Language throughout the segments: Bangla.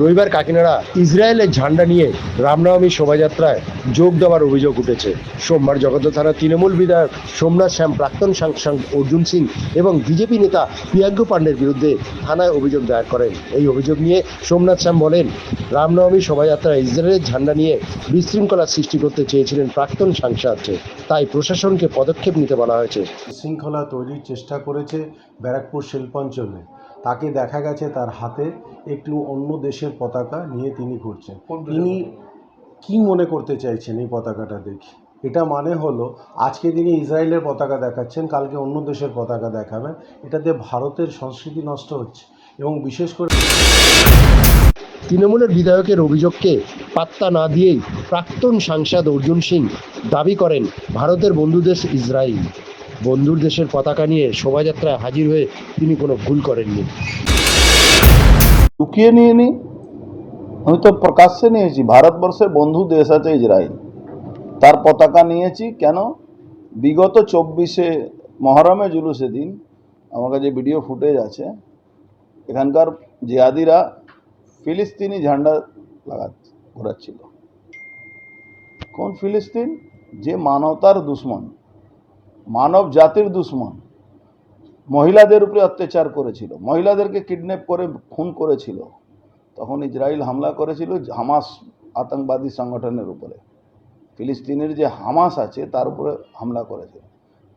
রবিবার কাকিনাড়া ইসরায়েলের ঝান্ডা নিয়ে রামনবমী শোভাযাত্রায় যোগ দেওয়ার অভিযোগ উঠেছে। সোমবার জগদ্দল থানা তৃণমূল বিধায়ক সোমনাথ শ্যাম, প্রাক্তন সাংসদ অর্জুন সিং এবং বিজেপি নেতা প্রিয়াঙ্ক পাণ্ডের বিরুদ্ধে থানায় অভিযোগ দায়ের করেন। এই অভিযোগ নিয়ে সোমনাথ শ্যাম বলেন, রামনবমী শোভাযাত্রায় ইসরায়েলের ঝান্ডা নিয়ে বিশৃঙ্খলা সৃষ্টি করতে চেয়েছিলেন প্রাক্তন সাংসদ। তাই প্রশাসনকে পদক্ষেপ নিতে বলা হয়েছে। শৃঙ্খলা তৈরির চেষ্টা করেছে ব্যারাকপুর শিল্পাঞ্চলে। তাকে দেখা গেছে তার হাতে একটু অন্য দেশের পতাকা নিয়ে তিনি ঘুরছেন। তিনি কি মনে করতে চাইছেন এই পতাকাটা দেখে? এটা মানে হলো আজকে তিনি ইসরায়েলের পতাকা দেখাচ্ছেন কালকে অন্য দেশের পতাকা দেখাবেন। এটাতে ভারতের সংস্কৃতি নষ্ট হচ্ছে এবং বিশেষ করে তৃণমূলের বিধায়কের অভিযোগকে পাত্তা না দিয়েই প্রাক্তন সাংসদ অর্জুন সিং দাবি করেন ভারতের বন্ধু দেশ ইসরায়েল। বন্ধুর দেশের পতাকা নিয়ে শোভাযাত্রায় হাজির হয়ে তিনি কোনো ভুল করেননি। লুকিয়ে নিয়ে নি। আমি তো প্রকাশ্যে নিয়েছি। ভারতবর্ষের বন্ধু দেশ আছে ইসরায়েল। তার পতাকা নিয়েছি কেন? বিগত চব্বিশে মহরমে জুলুসে দিন আমার কাছে ভিডিও ফুটেজ আছে। এখানকার জিহাদিরা ফিলিস্তিনি ঝান্ডা লাগা ঘোরাচ্ছিল। কোন ফিলিস্তিন? যে মানবতার দুশ্মন। মানব জাতির দুশ্মন। মহিলাদের উপরে অত্যাচার করেছিল। মহিলাদেরকে কিডন্যাপ করে, খুন করেছিল। তখন ইসরায়েল হামলা করেছিল হামাস আতঙ্কবাদী সংগঠনের উপরে। ফিলিস্তিনের যে হামাস আছে, তার উপরে হামলা করেছিল।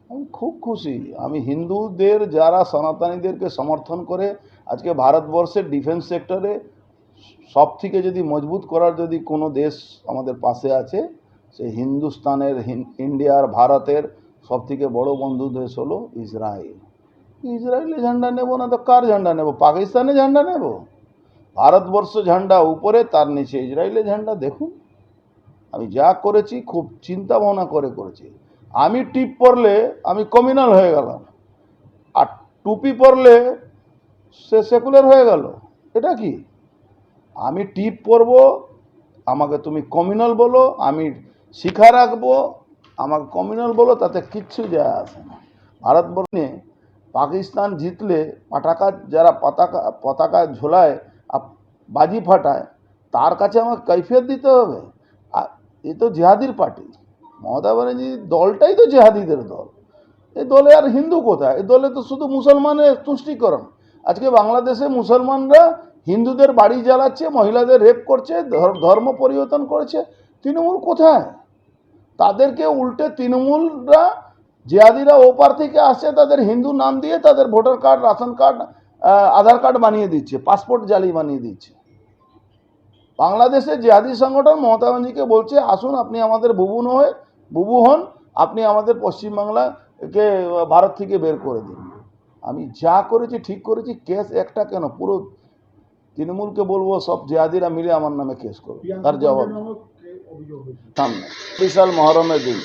আমি খুব খুশি। আমি হিন্দুদের যারা সনাতনীদেরকে সমর্থন করে, আজকে ভারতবর্ষের ডিফেন্স সেক্টরে সব থেকে যদি মজবুত করার যদি কোনো দেশ আমাদের পাশে আছে সে হিন্দুস্তানের ইন্ডিয়ার, ভারতের সব থেকে বড় বন্ধু দেশ হলো ইসরায়েল। ইসরায়েলি ঝান্ডা নেব না তো কার ঝান্ডা নেব? পাকিস্তানের ঝান্ডা নেব? ভারতবর্ষ ঝান্ডা উপরে, তার নিচে ইসরায়েলের ঝান্ডা? দেখুন, আমি যা করেছি, খুব চিন্তা ভাবনা করে করেছি। আমি টিপ পরলে আমি কমিউনাল হয়ে গেলাম। আর টুপি পরলে সে সেকুলার হয়ে গেল। এটা কি? আমি টিপ পরব, আমাকে তুমি কমিউনাল বলো, আমি শিখা রাখব আমাকে কমিউনাল বলো, তাতে কিচ্ছু যায় আসে না। ভারতবর্ষে পাকিস্তান জিতলে পতাকা, যারা পতাকা পতাকা ঝোলায় বাজি ফাটায়, তার কাছে আমাকে কৈফিয়ত দিতে হবে। আর এ তো জেহাদির পার্টি। মমতা ব্যানার্জি দলটাই তো জেহাদিদের দল। এই দলে আর হিন্দু কোথায়? এই দলে তো শুধু মুসলমানের তুষ্টিকরণ। আজকে বাংলাদেশে মুসলমানরা হিন্দুদের বাড়ি জ্বালাচ্ছে, মহিলাদের রেপ করছে, ধর- ধর্ম পরিবর্তন করেছে। তৃণমূল কোথায়? তাদেরকে উল্টে তৃণমূলরা জিহাদিরা ওপার থেকে আসছে তাদের হিন্দু নাম দিয়ে তাদের voter card ration card Aadhaar card বানিয়ে দিচ্ছে পাসপোর্ট জালি বানিয়ে দিচ্ছে। বাংলাদেশে জিহাদি সংগঠন মমতা ব্যানার্জিকে বলছে আসুন আপনি আমাদের বুবু নয় বুবু হন আপনি আমাদের পশ্চিমবাংলাকে ভারত থেকে বের করে দিন। আমি যা করেছি ঠিক করেছি কেস একটা কেন? পুরো তৃণমূলকে বলব সব জিহাদিরা মিলে আমার নামে কেস করবে তার জবাব। সামনে বিশাল মহরমের দিন।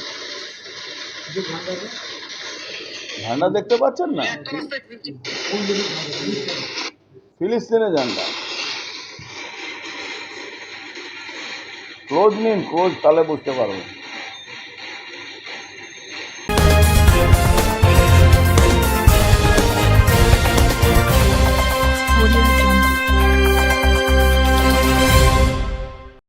ঝান্ডা দেখতে পাচ্ছেন না? ফিলিস্তিনের ঝান্ডা। ক্লোজ নিন, ক্লোজ, তাহলে বুঝতে পারবেন।